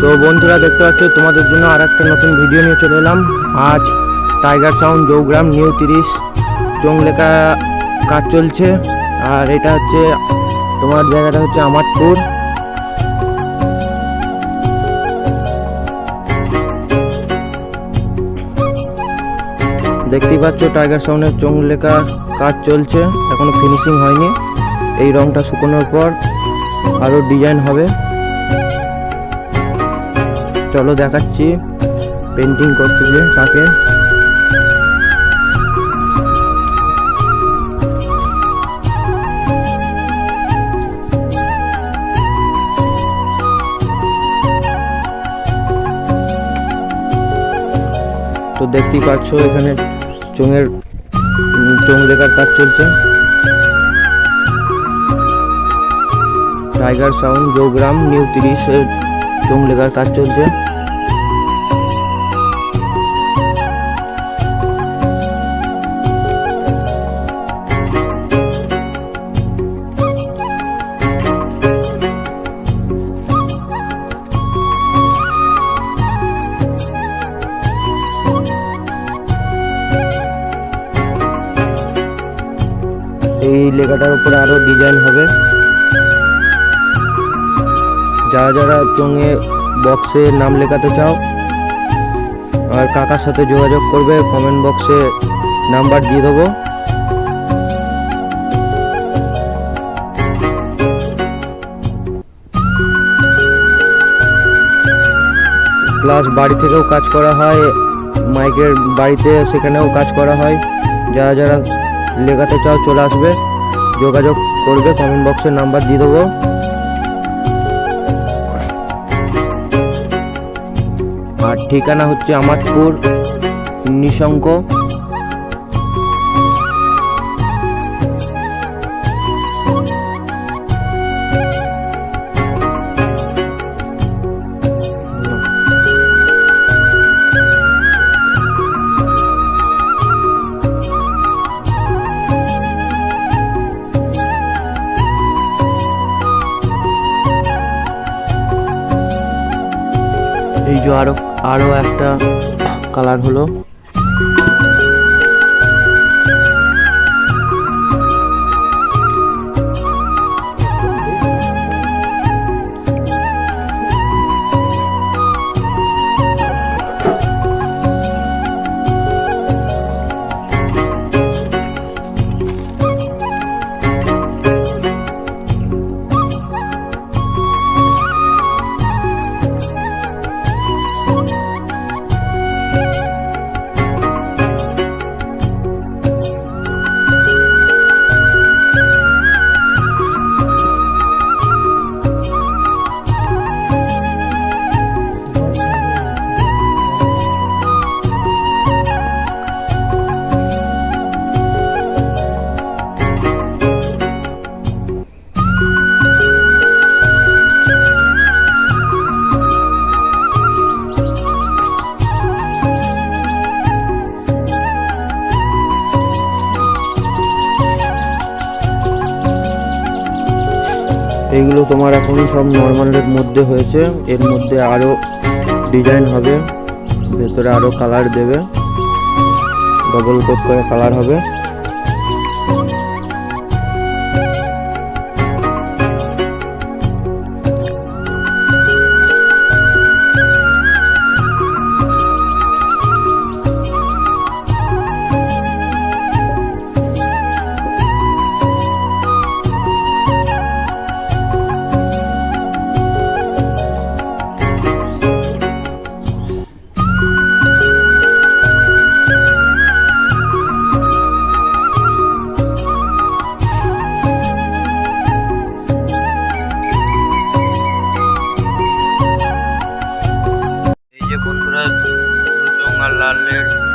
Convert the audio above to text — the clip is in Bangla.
তো বন্ধুরা দেখতে পাচ্ছ, তোমাদের জন্য আর একটা নতুন ভিডিও নিয়ে চলে এলাম। আজ টাইগার সাউন্ড জৌগ্রাম নিউ তিরিশ। চোংলেখা কাজ চলছে। আর এটা হচ্ছে, তোমার জায়গাটা হচ্ছে আমাদপুর। দেখতেই পাচ্ছ টাইগার সাউন্ডের চোংলেখা কাজ চলছে। এখনও ফিনিশিং হয়নি। এই রংটা শুকোনোর পর আরও ডিজাইন হবে। চলো দেখাচ্ছি পেন্টিং করতেছে তাকে তো দেখতেই পাচ্ছ এখানে চোঙের চোঙ লেখার কাজ চলছে। টাইগার সাউন্ড জৌগ্রাম নিউ তিরিশের চোঙ লেখার কাজ চলছে। এই লেখাটার উপরে আরও ডিজাইন হবে। যারা যারা চোঙে বক্সে নাম লেখাতে চাও, আর কাকার সাথে যোগাযোগ করবে কমেন্ট বক্সে নাম্বার দিয়ে দেবো। প্লাস বাড়ি থেকেও কাজ করা হয়, মাইকের বাড়িতে সেখানেও কাজ করা হয়। যারা যারা লেখাতে চাও, চলে আসবে। যোগাযোগ করবে কমেন্ট বক্সের নাম্বার দিয়ে দেবো। আর ঠিকানা হচ্ছে আমাদপুর নিশঙ্ক এই যে আরও আরও একটা কালার হলো। এইগুলো তোমার এখন সব নর্মালের মধ্যে হয়েছে। এর মধ্যে আরও ডিজাইন হবে। ভেতরে আরও কালার দেবে। ডবল কোট করে কালার হবে। let's